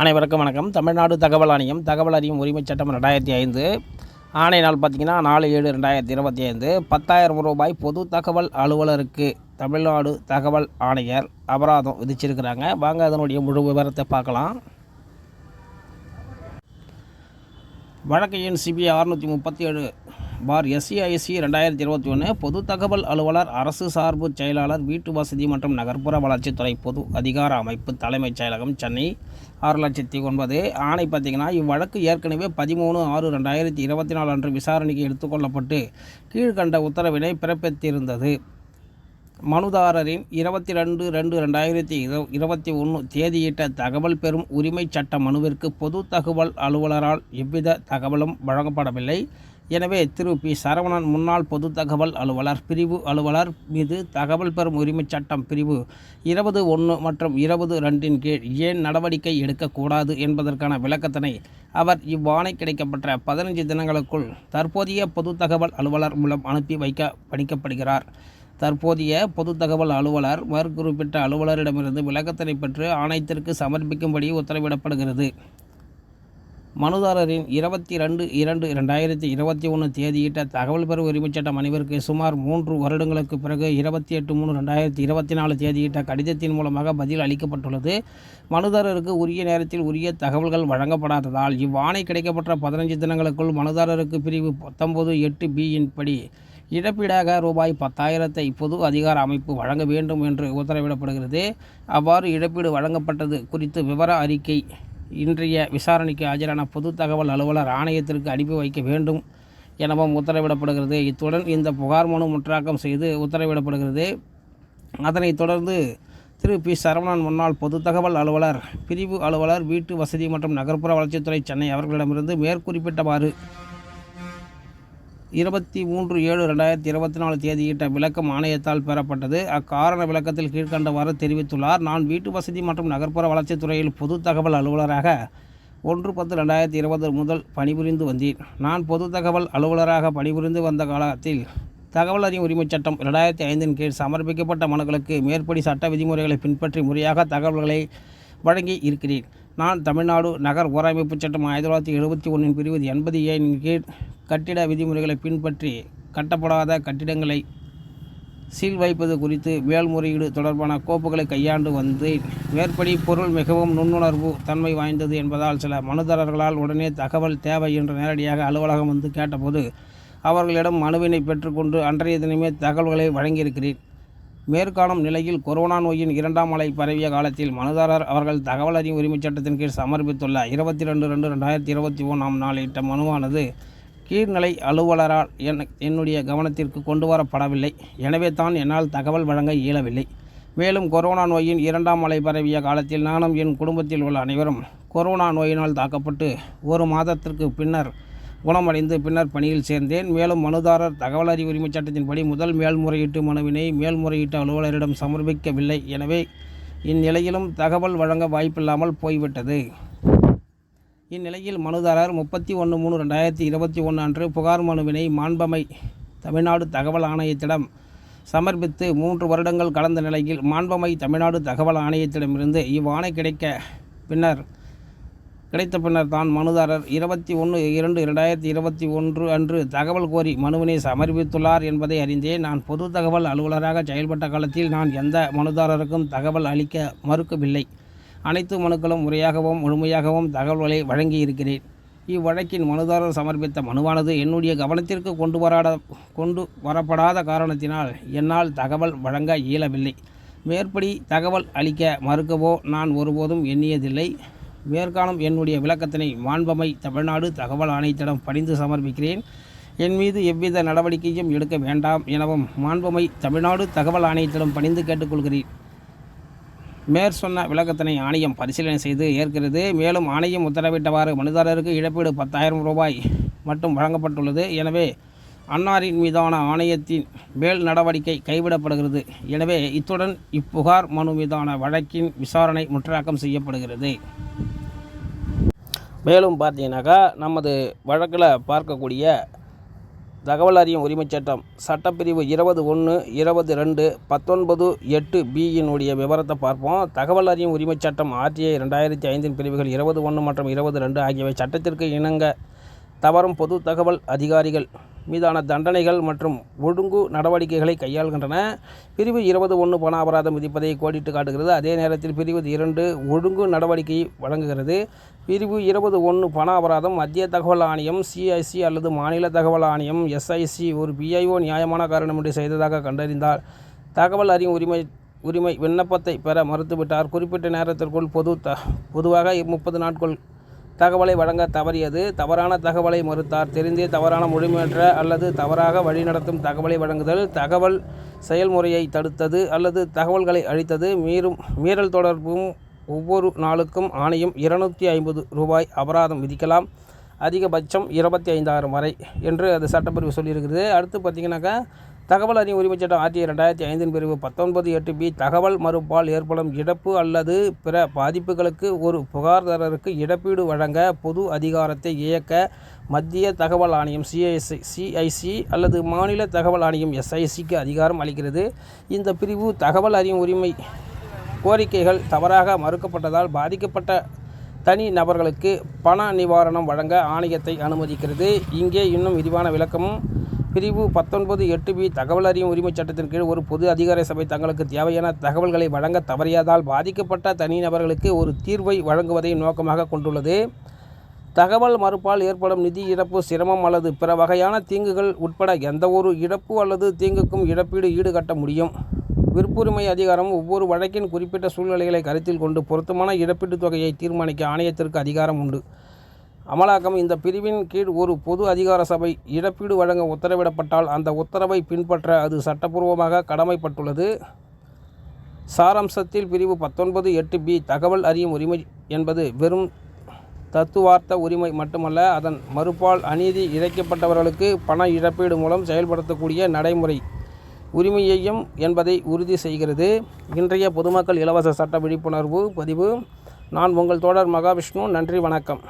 அனைவருக்கும் வணக்கம். தமிழ்நாடு தகவல் ஆணையம் தகவல் அறியும் உரிமைச் சட்டம் ரெண்டாயிரத்தி ஐந்து. ஆணை நாள் பார்த்திங்கன்னா நாலு ஏழு ரெண்டாயிரத்தி இருபத்தி ஐந்து. பத்தாயிரம் ரூபாய் பொது தகவல் அலுவலருக்கு தமிழ்நாடு தகவல் ஆணையர் அபராதம் விதிச்சிருக்கிறாங்க. வாங்க அதனுடைய முழு விவரத்தை பார்க்கலாம். வழக்கு எண் சிபிஐ அறுநூற்றி முப்பத்தி ஏழு. பார் எஸ்சிஐசி ரெண்டாயிரத்தி இருபத்தி ஒன்று பொது தகவல் அலுவலர் அரசு சார்பு செயலாளர் வீட்டு வசதி மற்றும் நகர்ப்புற வளர்ச்சித்துறை பொது அதிகார அமைப்பு தலைமைச் செயலகம் சென்னை. ஆறு லட்சத்தி ஒன்பது. ஆணை பார்த்திங்கன்னா இவ்வழக்கு ஏற்கனவே பதிமூணு ஆறு ரெண்டாயிரத்தி இருபத்தி நாலு அன்று விசாரணைக்கு எடுத்துக்கொள்ளப்பட்டு கீழ்கண்ட உத்தரவினை பிறப்பித்திருந்தது. மனுதாரரின் இருபத்தி ரெண்டு ரெண்டு ரெண்டாயிரத்தி இரு இருபத்தி ஒன்று தேதியிட்ட தகவல் பெறும் உரிமைச் சட்ட மனுவிற்கு பொது தகவல் அலுவலரால் எவ்வித தகவலும் வழங்கப்படவில்லை. எனவே திரு. பி. சரவணன் முன்னாள் பொது தகவல் அலுவலர் பிரிவு அலுவலர் மீது தகவல் பெறும் உரிமைச் சட்டம் பிரிவு இருபது ஒன்று மற்றும் இருபது ரெண்டின் கீழ் ஏன் நடவடிக்கை எடுக்கக்கூடாது என்பதற்கான விளக்கத்தினை அவர் இவ்வாணை கிடைக்கப்பட்ட பதினஞ்சு தினங்களுக்குள் தற்போதைய பொது தகவல் அலுவலர் மூலம் அனுப்பி வைக்க பணிக்கப்படுகிறார். தற்போதைய பொது தகவல் அலுவலர் மேற்குறிப்பிட்ட அலுவலரிடமிருந்து விளக்கத்தினை பெற்று ஆணையத்திற்கு சமர்ப்பிக்கும்படி உத்தரவிடப்படுகிறது. மனுதாரரின் இருபத்தி ரெண்டு இரண்டு ரெண்டாயிரத்தி இருபத்தி ஒன்று தேதியிட்ட தகவல் பெறும் உரிமைச் சட்டம் அனைவருக்கு சுமார் மூன்று வருடங்களுக்கு பிறகு இருபத்தி எட்டு மூணு ரெண்டாயிரத்தி இருபத்தி நாலு தேதியிட்ட கடிதத்தின் மூலமாக பதில் அளிக்கப்பட்டுள்ளது. மனுதாரருக்கு உரிய நேரத்தில் உரிய தகவல்கள் வழங்கப்படாததால் இவ்வாணை கிடைக்கப்பட்ட பதினஞ்சு தினங்களுக்குள் மனுதாரருக்கு பிரிவு பத்தொன்பது எட்டு பியின் படி இழப்பீடாக ரூபாய் பத்தாயிரத்தை பொது அதிகார அமைப்பு வழங்க வேண்டும் என்று உத்தரவிடப்படுகிறது. அவ்வாறு இழப்பீடு வழங்கப்பட்டது குறித்து விவர அறிக்கை இன்றைய விசாரணைக்கு ஆஜரான பொது தகவல் அலுவலர் ஆணையத்திற்கு அனுப்பி வைக்க வேண்டும் எனவும் உத்தரவிடப்படுகிறது. இத்துடன் இந்த புகார் மனு முற்றாக்கம் செய்து உத்தரவிடப்படுகிறது. அதனைத் தொடர்ந்து திரு. பி. சரவணன் முன்னாள் பொது தகவல் அலுவலர் பிரிவு அலுவலர் வீட்டு வசதி மற்றும் நகர்ப்புற வளர்ச்சித்துறை சென்னை அவர்களிடமிருந்து மேற்குறிப்பிட்டவாறு இருபத்தி மூன்று ஏழு ரெண்டாயிரத்தி இருபத்தி நாலு தேதியிட்ட விளக்கம் ஆணையத்தால் பெறப்பட்டது. அக்காரண விளக்கத்தில் கீழ்கண்டவாறு தெரிவித்துள்ளார். நான் வீட்டு வசதி மற்றும் நகர்ப்புற வளர்ச்சித்துறையில் பொது தகவல் அலுவலராக ஒன்று பத்து ரெண்டாயிரத்தி இருபது முதல் பணிபுரிந்து வந்தேன். நான் பொது தகவல் அலுவலராக பணிபுரிந்து வந்த காலத்தில் தகவல் அறியும் உரிமைச் சட்டம் ரெண்டாயிரத்தி ஐந்தின் கீழ் சமர்ப்பிக்கப்பட்ட மனுக்களுக்கு மேற்படி சட்ட விதிமுறைகளை பின்பற்றி முறையாக தகவல்களை வழங்கி இருக்கிறேன். நான் தமிழ்நாடு நகர் ஊரமைப்பு சட்டம் ஆயிரத்தி தொள்ளாயிரத்தி எழுபத்தி ஒன்றின் பிரிவு எண்பது ஏழின் கீழ் கட்டிட விதிமுறைகளை பின்பற்றி கட்டப்படாத கட்டிடங்களை சீல் வைப்பது குறித்து மேல்முறையீடு தொடர்பான கோப்புகளை கையாண்டு வந்தேன். மேற்படி பொருள் மிகவும் நுண்ணுணர்வு தன்மை வாய்ந்தது என்பதால் சில மனுதாரர்களால் உடனே தகவல் தேவை என்று நேரடியாக அலுவலகம் வந்து கேட்டபோது அவர்களிடம் மனுவினை பெற்றுக்கொண்டு அன்றைய தினமே தகவல்களை வழங்கியிருக்கிறேன். மேற்காணும் நிலையில் கொரோனா நோயின் இரண்டாம் அலை பரவிய காலத்தில் மனுதாரர் அவர்கள் தகவல் அறியும் உரிமைச் சட்டத்தின் கீழ் சமர்ப்பித்துள்ள இருபத்தி ரெண்டு ரெண்டு ரெண்டாயிரத்தி இருபத்தி ஒன்றாம் நாளிட்ட மனுவானது கீழ்நிலை அலுவலரால் என் என்னுடைய கவனத்திற்கு கொண்டு வரப்படவில்லை. எனவே தான் என்னால் தகவல் வழங்க இயலவில்லை. மேலும் கொரோனா நோயின் இரண்டாம் அலை பரவிய காலத்தில் நானும் என் குடும்பத்தில் உள்ள அனைவரும் கொரோனா நோயினால் தாக்கப்பட்டு ஒரு மாதத்திற்கு பின்னர் குணமடைந்து பின்னர் பணியில் சேர்ந்தேன். மேலும் மனுதாரர் தகவல் அறிவு உரிமைச் சட்டத்தின்படி முதல் மேல்முறையீட்டு மனுவினை மேல்முறையீட்டு அலுவலரிடம் சமர்ப்பிக்கவில்லை. எனவே இந்நிலையிலும் தகவல் வழங்க வாய்ப்பில்லாமல் போய்விட்டது. இந்நிலையில் மனுதாரர் முப்பத்தி ஒன்று மூணு ரெண்டாயிரத்தி இருபத்தி ஒன்று அன்று புகார் மனுவினை மாண்பமை தமிழ்நாடு தகவல் ஆணையத்திடம் சமர்ப்பித்து மூன்று வருடங்கள் கடந்த நிலையில் மாண்பமை தமிழ்நாடு தகவல் ஆணையத்திடமிருந்து இவ்வாணை கிடைக்க பின்னர் கிடைத்த பின்னர் தான் மனுதாரர் இருபத்தி ஒன்று இரண்டு இரண்டாயிரத்தி இருபத்தி ஒன்று அன்று தகவல் கோரி மனுவினை சமர்ப்பித்துள்ளார் என்பதை அறிந்தே நான் பொது தகவல் அலுவலராக செயல்பட்ட காலத்தில் நான் எந்த மனுதாரருக்கும் தகவல் அளிக்க மறுக்கவில்லை. அனைத்து மனுக்களும் முறையாகவும் முழுமையாகவும் தகவல்களை வழங்கியிருக்கிறேன். இவ்வழக்கின் மனுதாரர் சமர்ப்பித்த மனுவானது என்னுடைய கவனத்திற்கு கொண்டு வராத கொண்டு வரப்படாத காரணத்தினால் என்னால் தகவல் வழங்க இயலவில்லை. மேற்படி தகவல் அளிக்க மறுக்கவோ நான் ஒருபோதும் எண்ணியதில்லை. மேற்காணும் என்னுடைய விளக்கத்தினை மாண்பமை தமிழ்நாடு தகவல் ஆணையத்திடம் பணிந்து சமர்ப்பிக்கிறேன். என் மீது எவ்வித நடவடிக்கையும் எடுக்க வேண்டாம் எனவும் மாண்பமை தமிழ்நாடு தகவல் ஆணையத்திடம் பணிந்து கேட்டுக்கொள்கிறேன். மேற் சொன்ன விளக்கத்தினை ஆணையம் பரிசீலனை செய்து ஏற்கிறது. மேலும் ஆணையம் உத்தரவிட்டவாறு மனுதாரருக்கு இழப்பீடு பத்தாயிரம் ரூபாய் மட்டும் வழங்கப்பட்டுள்ளது. எனவே அன்னாரின் மீதான ஆணையத்தின் மேல் நடவடிக்கை கைவிடப்படுகிறது. எனவே இத்துடன் இப்புகார் மனு மீதான வழக்கின் விசாரணை முற்றாக்கம் செய்யப்படுகிறது. மேலும் பார்த்தீங்கன்னாக்கா நமது வழக்கில் பார்க்கக்கூடிய தகவல் அறியும் உரிமைச் சட்டம் சட்டப்பிரிவு இருபது ஒன்று இருபது ரெண்டு பத்தொன்பது எட்டு பியினுடைய விவரத்தை பார்ப்போம். தகவல் அறியும் உரிமைச் சட்டம் ஆர்டிஐ ரெண்டாயிரத்தி ஐந்தின் பிரிவுகள் இருபது ஒன்று மற்றும் இருபது ரெண்டு ஆகியவை சட்டத்திற்கு இணங்க தவறும் பொது தகவல் அதிகாரிகள் மீதான தண்டனைகள் மற்றும் ஒழுங்கு நடவடிக்கைகளை கையாள்கின்றன. பிரிவு இருபது ஒன்று பண அபராதம் விதிப்பதை கோடிட்டு காட்டுகிறது. அதே நேரத்தில் பிரிவு இரண்டு ஒழுங்கு நடவடிக்கை வழங்குகிறது. பிரிவு இருபது ஒன்று பண அபராதம் மத்திய தகவல் ஆணையம் சிஐசி அல்லது மாநில தகவல் ஆணையம் எஸ்ஐசி ஒரு பிஐஓ நியாயமான காரணமின்றி செய்ததாக கண்டறிந்தால் தகவல் அறியும் உரிமை உரிமை விண்ணப்பத்தை பெற மறுத்துவிட்டார். குறிப்பிட்ட நேரத்திற்குள் பொது த பொதுவாக முப்பது நாட்கள் தகவலை வழங்க தவறியது. தவறான தகவலை மறுத்தார். தெரிந்தே தவறான முழுமையற்ற அல்லது தவறாக வழிநடத்தும் தகவலை வழங்குதல் தகவல் செயல்முறையை தடுத்தது அல்லது தகவல்களை அழித்தது மீறும் மீறல் தொடர்பும் ஒவ்வொரு நாளுக்கும் ஆணையம் இருநூற்றி ஐம்பது ரூபாய் அபராதம் விதிக்கலாம். அதிகபட்சம் இருபத்தி ஐந்தாயிரம் வரை என்று அது சட்டப்பிரிவு சொல்லியிருக்கிறது. அடுத்து பார்த்திங்கனாக்கா தகவல் அறியும் உரிமைச் சட்டம் ஆட்சி ரெண்டாயிரத்தி ஐந்தின் பிரிவு பத்தொன்பது எட்டு பி தகவல் மறுப்பால் ஏற்படும் இழப்பு அல்லது பிற பாதிப்புகளுக்கு ஒரு புகார்தாரருக்கு இழப்பீடு வழங்க பொது அதிகாரத்தை இயக்க மத்திய தகவல் ஆணையம் சிஐசி சிஐசி அல்லது மாநில தகவல் ஆணையம் எஸ்ஐசிக்கு அதிகாரம் அளிக்கிறது. இந்த பிரிவு தகவல் அறியும் உரிமை கோரிக்கைகள் தவறாக மறுக்கப்பட்டதால் பாதிக்கப்பட்ட தனி நபர்களுக்கு பண நிவாரணம் வழங்க ஆணையத்தை அனுமதிக்கிறது. இங்கே இன்னும் விரிவான விளக்கமும் பிரிவு பத்தொன்பது எட்டு பி தகவல் அறியும் உரிமைச் சட்டத்தின் கீழ் ஒரு பொது அதிகார சபை தங்களுக்கு தேவையான தகவல்களை வழங்க தவறியதால் பாதிக்கப்பட்ட தனிநபர்களுக்கு ஒரு தீர்வை வழங்குவதை நோக்கமாக கொண்டுள்ளது. தகவல் மறுப்பால் ஏற்படும் நிதி இழப்பு சிரமம் அல்லது பிற வகையான தீங்குகள் உட்பட எந்தவொரு இழப்பு அல்லது தீங்குக்கும் இழப்பீடு ஈடுகட்ட முடியும். விருப்புரிமை அதிகாரம் ஒவ்வொரு வழக்கின் குறிப்பிட்ட சூழ்நிலைகளை கருத்தில் கொண்டு பொருத்தமான இழப்பீட்டுத் தொகையை தீர்மானிக்க ஆணையத்திற்கு அதிகாரம் உண்டு. அமலாக்கம் இந்த பிரிவின் கீழ் ஒரு பொது அதிகார சபை இழப்பீடு வழங்க உத்தரவிடப்பட்டால் அந்த உத்தரவை பின்பற்ற அது சட்டப்பூர்வமாக கடமைப்பட்டுள்ளது. சாராம்சத்தில் பிரிவு பத்தொன்பது எட்டு பி தகவல் அறியும் உரிமை என்பது வெறும் தத்துவார்த்த உரிமை மட்டுமல்ல அதன் மறுப்பால் அநீதி இழைக்கப்பட்டவர்களுக்கு பண இழப்பீடு மூலம் செயல்படுத்தக்கூடிய நடைமுறை உரிமையையும் என்பதை உறுதி செய்கிறது. இன்றைய பொதுமக்கள் இலவச சட்ட விழிப்புணர்வு பதிவு. நான் உங்கள் தோழர் மகாவிஷ்ணு. நன்றி வணக்கம்.